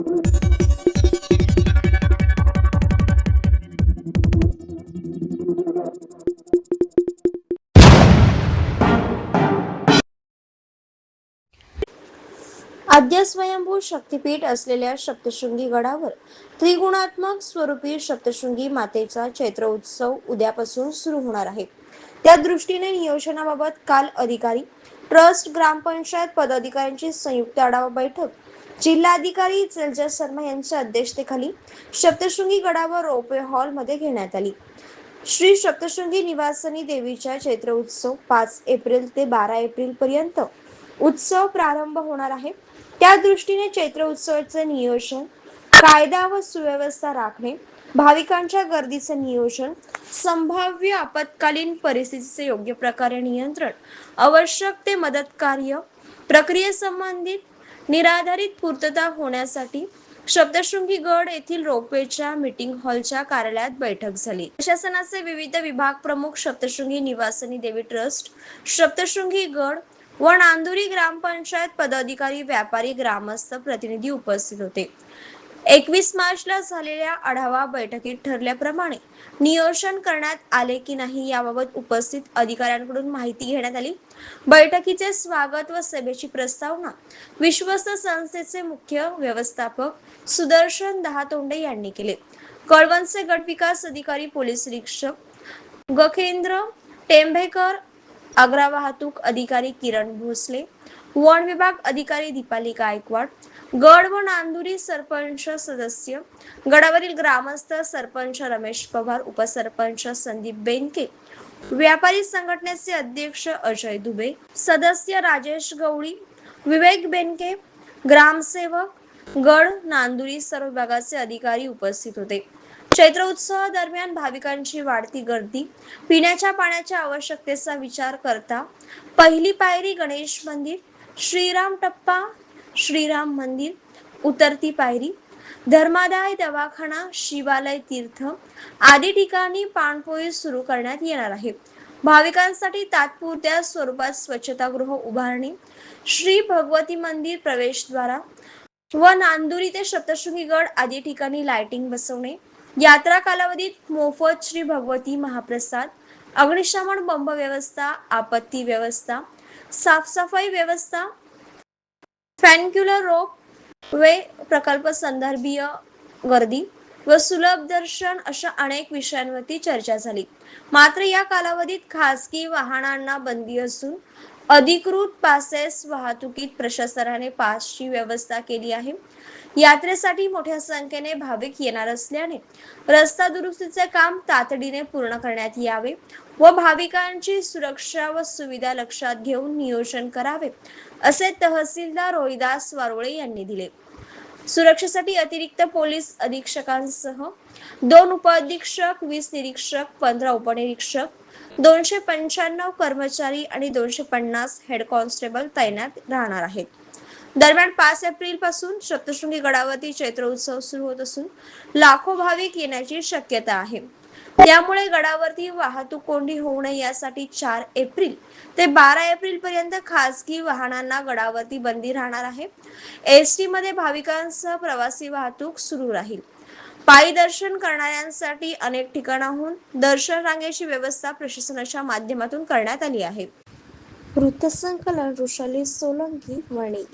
आद्य स्वयंभू शक्तिपीठ असलेल्या सप्तशृंगी गडावर त्रिगुणात्मक स्वरूपी सप्तशृंगी मातेचा चैत्र उत्सव उद्यापासून सुरू होणार आहे. त्या दृष्टीने नियोजनाबाबत काल अधिकारी ट्रस्ट ग्रामपंचायत पदाधिकाऱ्यांची संयुक्त आढावा बैठक जिल्हाधिकारी जलजा शर्मा यांच्या अध्यक्षतेखाली सप्तशृंगी गडावर रोपवे हॉलमध्ये घेण्यात आली. श्री सप्तशृंगी निवासनी देवीच्या चैत्र उत्सव पाच एप्रिल ते बारा एप्रिल पर्यंत उत्सव प्रारंभ होणार आहे. त्या दृष्टीने चैत्र उत्सवाचे नियोजन कायदा व सुव्यवस्था राखणे भाविकांच्या गर्दीचे नियोजन संभाव्य आपत्कालीन परिस्थितीचे योग्य प्रकारे नियंत्रण आवश्यक ते मदत कार्य प्रक्रियेसंबंधित निराधारित पूर्तता होण्यासाठी शब्दशृंगी गड येथील रोपवेच्या मीटिंग हॉलच्या कार्यालयात बैठक झाली. प्रशासनाचे विविध विभाग प्रमुख सप्तशृंगी निवासनी देवी ट्रस्ट सप्तशृंगी गड व नांदुरी ग्रामपंचायत पदाधिकारी व्यापारी ग्रामस्थ प्रतिनिधी उपस्थित होते. एकवीस मार्चला झालेल्या आढावा बैठकीत ठरल्याप्रमाणे नियोजन करण्यात आले की नाही याबाबत उपस्थित अधिकाऱ्यांकडून माहिती घेण्यात आली. बैठकीचे स्वागत व सभेची प्रस्तावना विश्वस्त संस्थेचे मुख्य व्यवस्थापक सुदर्शन दहातोंडे यांनी केले. कळवणचे गट विकास अधिकारी पोलीस निरीक्षक गखेंद्र टेंभेकर आग्रा वाहतूक अधिकारी किरण भोसले वन विभाग अधिकारी दीपाली गायकवाड गड व नांदुरी सरपंच सदस्य गडावरील ग्रामस्थ सरपंच रमेश पवार उपसरपंच संदीप बेनके व्यापारी संघटनेचे अध्यक्ष अजय दुबे सदस्य राजेश गवळी विवेक बेनके ग्रामसेवक गड नांदुरी सर्व विभागाचे अधिकारी उपस्थित होते. चैत्र उत्सवादरम्यान भाविकांची वाढती गर्दी पिण्याच्या पाण्याच्या आवश्यकतेचा विचार करता पहिली पायरी गणेश मंदिर श्रीराम टप्पा श्रीराम मंदिर उतरती पायरी धर्मादाय दवाखाना शिवालय तीर्थ आदी ठिकाणी पाणपोई सुरू करण्यात येणार आहे. भाविकांसाठी तात्पुरत्या स्वरूपात स्वच्छतागृह उभारणी श्री भगवती मंदिर प्रवेशद्वारा व नांदुरी ते सप्तशृंगीगड आदी ठिकाणी लाइटिंग बसवणे यात्रा कालावधीत मोफत श्री भगवती महाप्रसाद अग्निशमन बंब व्यवस्था आपत्ती व्यवस्था साफसफाई व्यवस्था फॅन्क्युलर रोप वे प्रकल्प संदर्भीय गर्दी व सुलभ दर्शन अशा अनेक विषयांवरती चर्चा झाली. मात्र या कालावधीत खासगी वाहनांना बंदी असून अधिकृत पासेस वाहतुकीत प्रशासनाने पासची व्यवस्था केली आहे. यात्रेसाठी मोठ्या संख्येने भाविक येणार असल्याने रस्ता दुरुस्तीचे काम तातडीने पूर्ण करण्यात यावे व भाविकांची सुरक्षा व सुविधा लक्षात घेऊन नियोजन करावे असे तहसीलदार रोहिदास वारोळे यांनी दिले. सुरक्षेसाठी अतिरिक्त पोलीस अधीक्षकांसह दोन उपअधीक्षक वीस निरीक्षक पंधरा उपनिरीक्षक दोनशे पंच्याण्णव कर्मचारी आणि दोनशे पन्नास हेड कॉन्स्टेबल तैनात राहणार आहेत. दरम्यान पाच एप्रिलपासून सप्तशृंगी गडावरती चैत्र उत्सव सुरू होत असून लाखो भाविक येण्याची शक्यता आहे. त्यामुळे गडावरती वाहतूक कोंडी होऊ नये यासाठी चार एप्रिल ते बारा एप्रिल पर्यंत खासगी वाहनांना गडावरती बंदी राहणार आहे. एस टी मध्ये भाविकांसह प्रवासी वाहतूक सुरू राहील. पायी दर्शन करणाऱ्यांसाठी अनेक ठिकाणाहून दर्शन रांगेची व्यवस्था प्रशासनाच्या माध्यमातून करण्यात आली आहे. वृत्तसंकलन ऋषाली सोलंकी वणी.